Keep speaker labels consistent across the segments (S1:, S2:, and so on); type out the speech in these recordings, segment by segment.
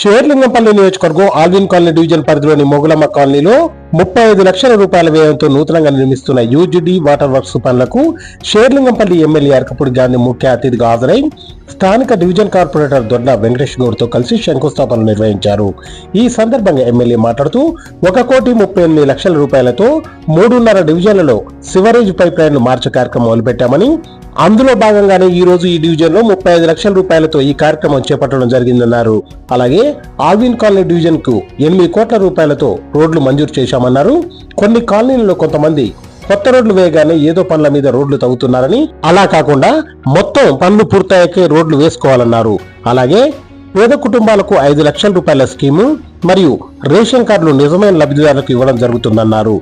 S1: షేర్లింగంపల్లి నియోజకవర్గం Alvin colony division పరిధిలోని మొగులమ్మ కాలనీలో ముప్పై ఐదు లక్షల రూపాయల వ్యయంతో నూతనంగా నిర్మిస్తున్న యూజీడీ వాటర్ వర్క్స్ పనులకు షేర్లింగంపల్లి ఎమ్మెల్యే అరకపూడి గాంధీ ముఖ్య అతిథిగా హాజరై స్థానిక డివిజన్ కార్పొరేటర్ దొడ్ల వెంకటేష్ గౌడ్తో కలిసి శంకుస్థాపనలు నిర్వహించారు. ఈ సందర్భంగా ఎమ్మెల్యే మాట్లాడుతూ ఒక కోటి ముప్పై ఎనిమిది లక్షల రూపాయలతో మూడున్నర డివిజన్లలో సివరేజ్ పైప్ లైన్లు మార్చే కార్యక్రమం మొదలుపెట్టామని అందులో భాగంగానే ఈ రోజు ఈ డివిజన్లో ముప్పై ఐదు లక్షల రూపాయలతో ఈ కార్యక్రమం చేపట్టడం జరిగిందన్నారు. అలాగే ఆల్విన్ కాలనీ డివిజన్కు ఎనిమిది కోట్ల రూపాయలతో రోడ్లు మంజూరు చేశామన్నారు కొన్ని కాలనీలలో కొంతమంది కొత్త రోడ్లు వేయగానే ఏదో పనుల మీద రోడ్లు తవ్వుతున్నారని అలా కాకుండా మొత్తం పనులు పూర్తయ్యాకే రోడ్లు వేసుకోవాలన్నారు. అలాగే పేద కుటుంబాలకు ఐదు లక్షల రూపాయల స్కీము మరియు రేషన్ కార్డులు నిజమైన లబ్ధిదారులకు ఇవ్వడం జరుగుతుందన్నారు.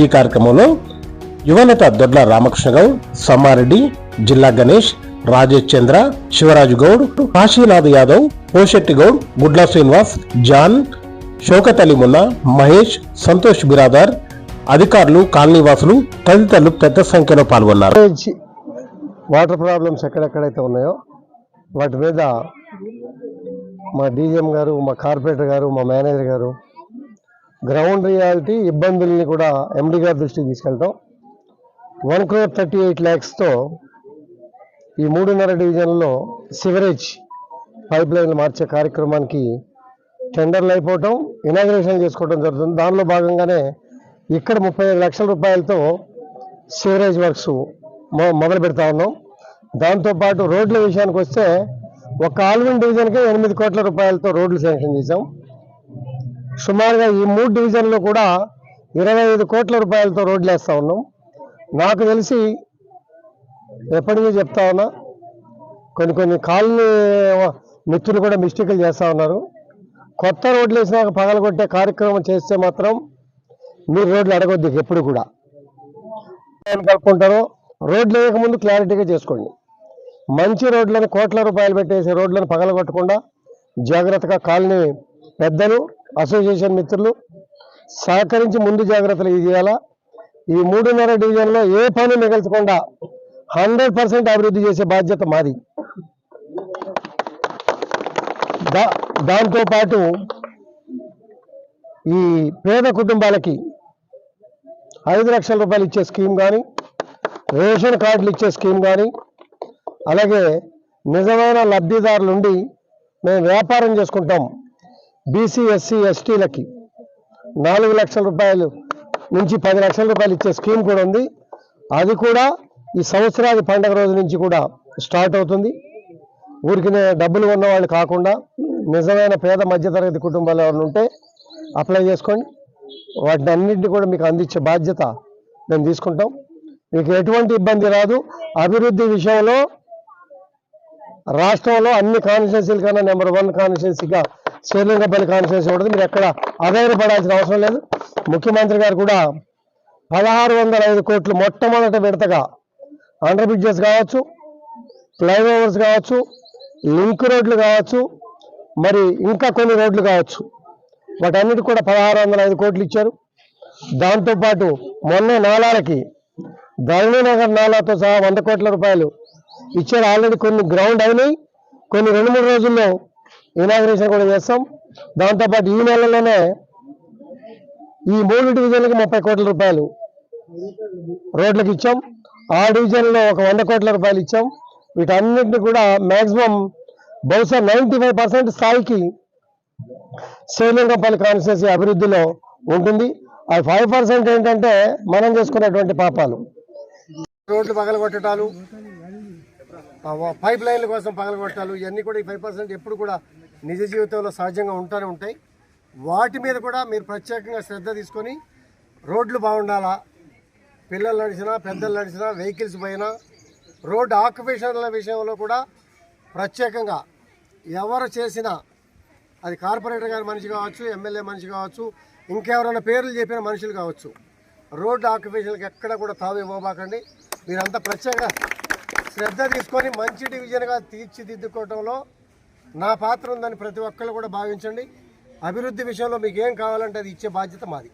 S1: ఈ కార్యక్రమంలో యువనేత దొడ్ల రామకృష్ణగౌడ్ సమ్మారెడ్డి జిల్లా గణేష్ రాజేష్ చంద్ర శివరాజు గౌడ్ కాశీనాథ్ యాదవ్ పోషెట్టి గౌడ్ గుడ్లా శ్రీనివాస్ జాన్ షౌకత్ అలీ మున్నా మహేష్ సంతోష్ బిరాదార్ అధికారులు కాలనీవాసులు తదితరులు పెద్ద సంఖ్యలో పాల్గొన్నారు.
S2: వాటర్ ప్రాబ్లమ్స్ ఎక్కడెక్కడైతే ఉన్నాయో వాటి మీద మా డీజీఎం గారు మా కార్పొరేటర్ గారు మా మేనేజర్ గారు గ్రౌండ్ రియాలిటీ ఇబ్బందుల్ని కూడా ఎండి గారి దృష్టికి తీసుకెళ్తాం వన్ క్రోర్ థర్టీ ఎయిట్ ల్యాక్స్తో ఈ మూడున్నర డివిజన్లో సివరేజ్ పైప్ లైన్లు మార్చే కార్యక్రమానికి టెండర్లు అయిపోవటం ఇనాగ్రేషన్ చేసుకోవడం జరుగుతుంది. దానిలో భాగంగానే ఇక్కడ ముప్పై ఐదు లక్షల రూపాయలతో సివరేజ్ వర్క్స్ మొ- మొదలు పెడతా ఉన్నాం. దాంతోపాటు రోడ్ల విషయానికి వస్తే ఒక ఆల్విన్ డివిజన్కే ఎనిమిది కోట్ల రూపాయలతో రోడ్లు శాంక్షన్ చేశాం. సుమారుగా ఈ మూడు డివిజన్లో కూడా ఇరవై ఐదు కోట్ల రూపాయలతో రోడ్లు వేస్తా ఉన్నాం. నాకు తెలిసి ఎప్పటికీ చెప్తా ఉన్నా కొన్ని కొన్ని కాలనీ మిత్రులు కూడా మిస్టేక్లు చేస్తూ ఉన్నారు. కొత్త రోడ్లు వేసినాక పగలగొట్టే కార్యక్రమం చేస్తే మాత్రం మీరు రోడ్లు అడగొద్దు ఎప్పుడు కూడా. ఏం కలుపుకుంటారో? రోడ్లు వేయకముందు క్లారిటీగా చేసుకోండి. మంచి రోడ్లను కోట్ల రూపాయలు పెట్టేసి రోడ్లను పగలగొట్టకుండా జాగ్రత్తగా కాలనీ పెద్దలు అసోసియేషన్ మిత్రులు సహకరించి ముందు జాగ్రత్తలు ఇది ఈ మూడున్నర డివిజన్లో ఏ పని మిగల్చకుండా హండ్రెడ్ పర్సెంట్ అభివృద్ధి చేసే బాధ్యత మాది. దాంతోపాటు ఈ పేద కుటుంబాలకి ఐదు లక్షల రూపాయలు ఇచ్చే స్కీమ్ కానీ రేషన్ కార్డులు ఇచ్చే స్కీమ్ కానీ అలాగే నిజమైన లబ్ధిదారులు ఉండి మేము వ్యాపారం చేసుకుంటాం బీసీ ఎస్సీ ఎస్టీలకి. నాలుగు లక్షల రూపాయలు నుంచి పది లక్షల రూపాయలు ఇచ్చే స్కీమ్ కూడా ఉంది. అది కూడా ఈ సంవత్సరాది పండగ రోజు నుంచి కూడా స్టార్ట్ అవుతుంది. ఊరికి డబ్బులు ఉన్న వాళ్ళు కాకుండా నిజమైన పేద మధ్యతరగతి కుటుంబాలు ఎవరైనా ఉంటే అప్లై చేసుకోండి. వాటిని అన్నింటినీ కూడా మీకు అందించే బాధ్యత మేము తీసుకుంటాం. మీకు ఎటువంటి ఇబ్బంది రాదు. అభివృద్ధి విషయంలో రాష్ట్రంలో అన్ని కాన్స్టిట్యున్సీల కన్నా నెంబర్ వన్ కాన్స్టిట్యున్సీగా శ్రీలింగపల్లి కాన్స్టిట్యున్సీ ఉంటుంది. మీరు ఎక్కడ ఆధారపడాల్సిన అవసరం లేదు. ముఖ్యమంత్రి గారు కూడా పదహారు వందల ఐదు కోట్లు మొట్టమొదట విడతగా అండర్ బ్రిడ్జెస్ కావచ్చు ఫ్లైఓవర్స్ కావచ్చు లింక్ రోడ్లు కావచ్చు మరి ఇంకా కొన్ని రోడ్లు కావచ్చు. వాటన్నిటి కూడా పదహారు వందల ఐదు కోట్లు ఇచ్చారు. దాంతోపాటు మొన్న నాలాలకి ధరణినగర్ నాలాతో సహా వంద కోట్ల రూపాయలు ఇచ్చారు. ఆల్రెడీ కొన్ని గ్రౌండ్ అయినాయి. కొన్ని రెండు మూడు రోజుల్లో ఇనాగ్రేషన్ కూడా చేస్తాం. దాంతోపాటు ఈ నెలలోనే ఈ మూడు డివిజన్లకి ముప్పై కోట్ల రూపాయలు రోడ్లకు ఇచ్చాం. ఆ డివిజన్లో ఒక వంద కోట్ల రూపాయలు ఇచ్చాం. వీటన్నిటిని కూడా మ్యాక్సిమం బహుశా నైంటీ ఫైవ్ పర్సెంట్ స్థాయికి శ్రీలింగంపల్లి కాన్స్టిట్యూన్సీ అభివృద్ధిలో ఉంటుంది. ఆ ఫైవ్ పర్సెంట్ ఏంటంటే మనం చేసుకునేటువంటి పాపాలు. రోడ్లు పగలగొట్టడాలు పైప్ లైన్ల కోసం పగలగొట్టాలు ఇవన్నీ కూడా ఈ ఫైవ్ పర్సెంట్ ఎప్పుడు కూడా నిజ జీవితంలో సహజంగా ఉంటూనే ఉంటాయి. వాటి మీద కూడా మీరు ప్రత్యేకంగా శ్రద్ధ తీసుకొని రోడ్లు బాగుండాలా పిల్లలు నడిచినా పెద్దలు నడిచినా వెహికల్స్ పోయినా రోడ్డు ఆక్యుపేషన్ల విషయంలో కూడా ప్రత్యేకంగా ఎవరు చేసినా అది కార్పొరేటర్ గారి మనిషి కావచ్చు ఎమ్మెల్యే మనిషి కావచ్చు ఇంకెవరైనా పేర్లు చెప్పిన మనుషులు కావచ్చు. రోడ్డు ఆక్యుపేషన్కి ఎక్కడ కూడా తావు ఇవ్వబాకండి. మీరంతా ప్రత్యేక శ్రద్ధ తీసుకొని మంచి డివిజన్గా తీర్చిదిద్దుకోవడంలో నా పాత్ర ఉందని ప్రతి ఒక్కళ్ళు కూడా భావించండి. అభివృద్ధి విషయంలో మీకు ఏం కావాలంటే అది ఇచ్చే బాధ్యత మాది.